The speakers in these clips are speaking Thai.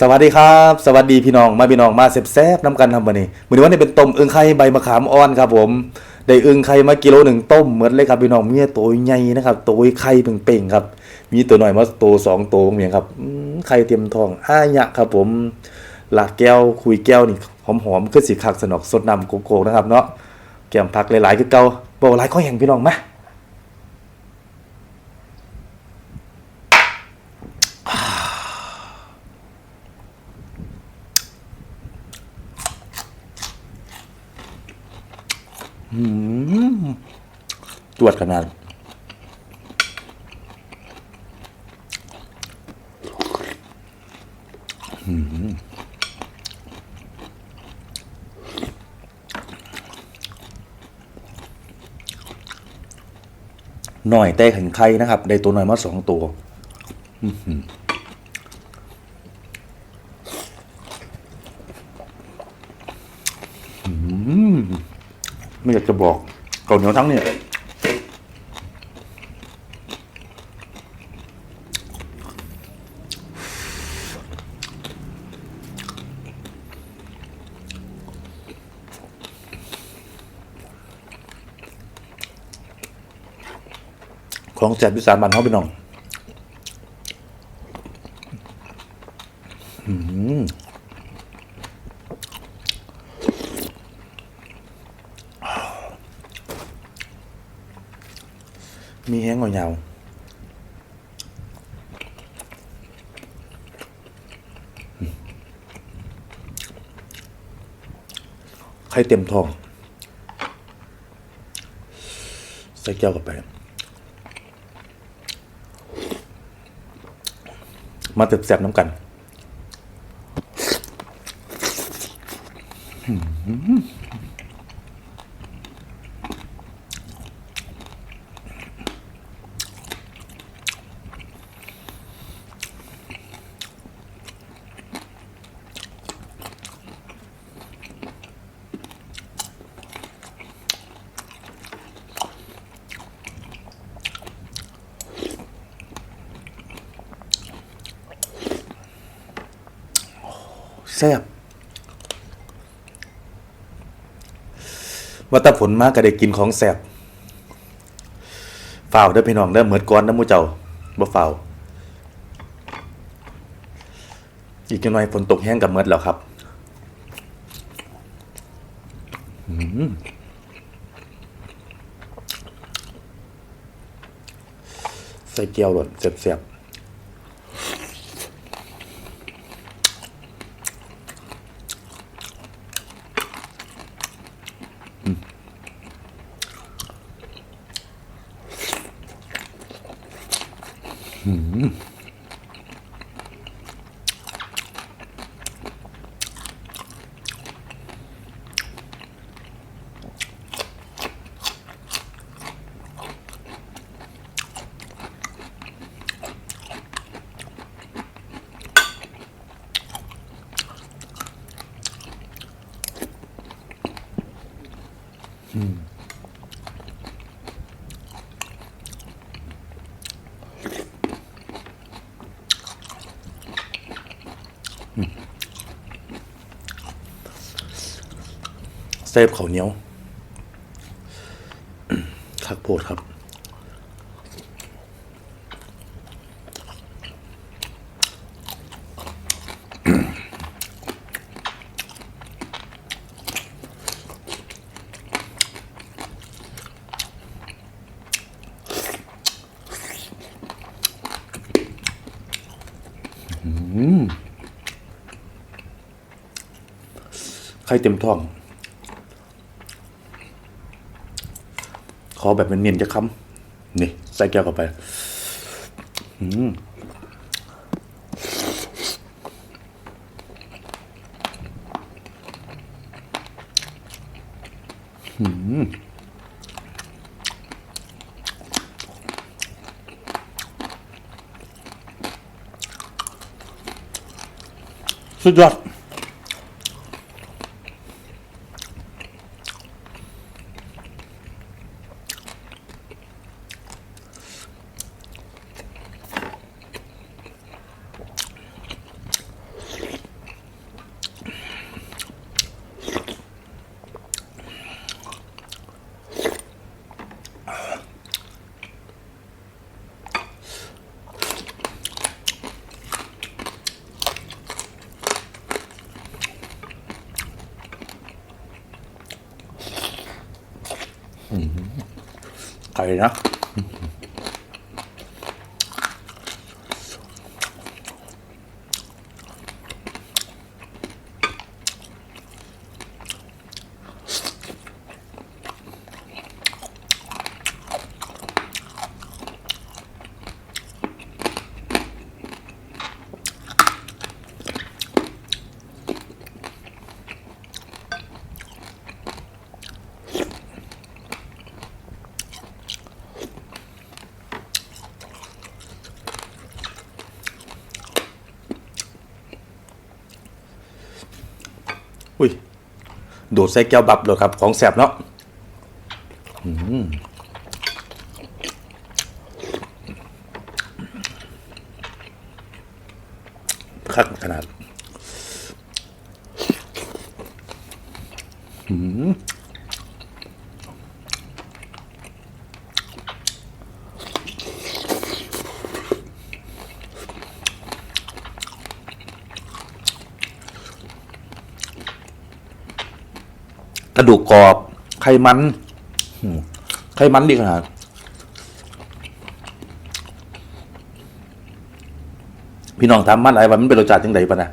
สวัสดีครับ สวัสดีพี่น้องมาพี่น้องมาแซ่บน้ำกันทำวันนี้มือนี้วันนี้เป็นต้มอึ่งไข่ใบมะขามอ่อนครับผมได้อึ่งไข่มากิโลหนึ่งต้มเหมือนเลยครับพี่น้องมีตัวใหญ่นะครับตัวไข่เป่งๆครับ มีตัวหน่อยมาตัวสองตัวเหมียงครับไข่เต็มทองอ้ายะครับผมหลาดแก้วคุยแก้วนี่หอมๆคือสีคักสนอกสดนำโกโก้นะครับเนาะแก้มพักหลายๆคือเก่าบ่หลายข้อแห่งพี่น้องมา ตรวจขนาดหน่อยแต่ขันไข่นะครับ ได้ตัวหน่อยมาสองตัว อือหือหืม ไม่อยากจะบอกเกาเหนียวทั้งเนี่ยของแจกพิสานบันเขาไปน้อง มีแห้งกว่ายาวไข่เต็มท้อง ใส่แก้วกับไป มาเติบแสบน้ำกัน แซ่บว่าแตาผลมากก็ได้กินของแซ่บฝ่าวเด้อพี่น้องเด้อเหมือนก้อนน้ำมูเจ้าบ่ฝ่าวอีกจังหน่อยฝนตกแห้งกับเมือดแล้วครับอืมใส่เกี๊ยวหล่นแซ่บๆ Mm-hmm. เซฟข้าเหนียวคักโพดครับ ไข่เต็มท้อง ขอแบบเนียนๆจะค้ำนี่ ใส่แก้วเข้าไป อืมอืมสุดยอด うん、帰れなく อุ้ย โดดใส่แก้วบับเลยครับ ของแสบเนาะคักขนาด อืม กระดูกกรอบ ไขมันไขมันดีขนาดพี่น้องทำมันอะไรวะมันเป็นรสชาติจังไดปะนะ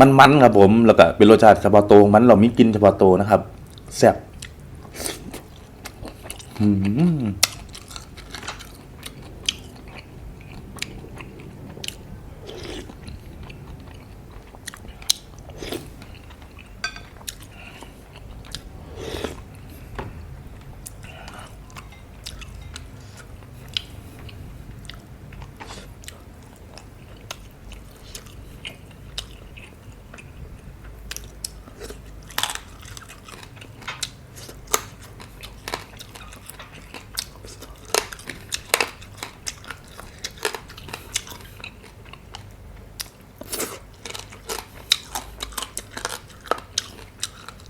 มันมันครับผม แล้วก็เป็นรสชาติเฉพาะตัวมันเรามีกินเฉพาะตัวนะครับแซ่บอืม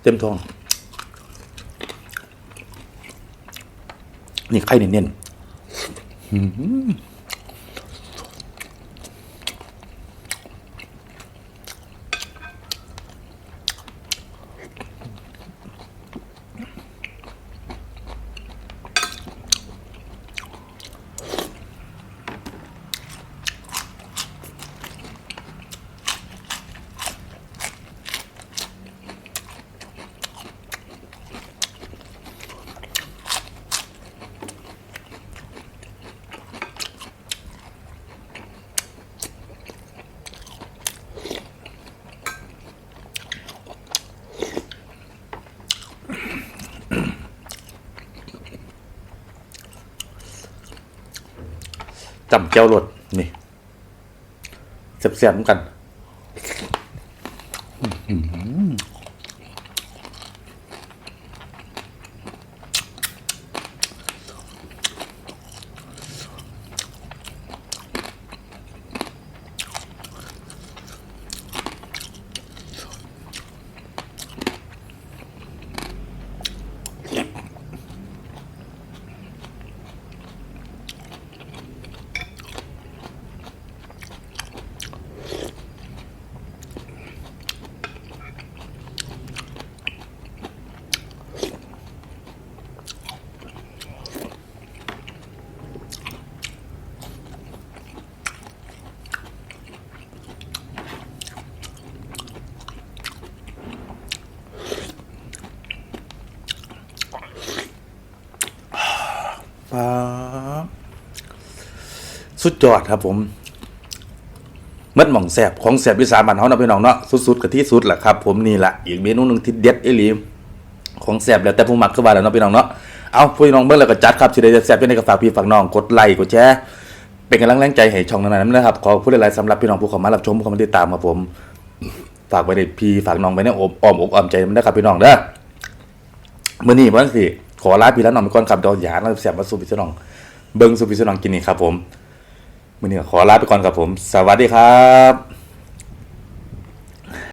เต็มท้อง นี่ไข่เน้นๆ จำแก้วรดนี่เสียบๆเหมือนกันป๊า สุดยอดครับผมมื่อหม่องแสบของแสบวิสามันเฮาเนาะพี่น้องเนาะสุดๆกับที่สุดแหละครับ ผมนี่แหละอีกเมนูหนึงที่เด็ดอีลีของแสบแล้วแต่ผู้มักคือว่าแล้วเนาะพี่น้องเนาะเอาพี่น้องเบิ่งแล้วก็จัดครับสิได้แสบยังไงก็ฝากพี่ฝากน้องกดไลค์กดแชร์เป็นกำลังแรงใจให้ช่องนั้นนะครับขอพูดหลายๆสำหรับพี่น้องผู้เข้ามารับชมผู้เข้ามาติดตามครับผม ฝากไว้ในพี่ฝากน้องไว้ในอ้อมอ้อมอกอ้อมใจนนะครับพี่น้องเด้อมื่อนี้วันสิ ขอลาพี่แล้วน้องไปก่อนครับเดอกหยาแล้วเสียบมาสู่พี่สนองเบิ้งสู่พี่สนองกินนี่ครับผมมื่อนี้ขอลาไปก่อนครับผม สวัสดีครับ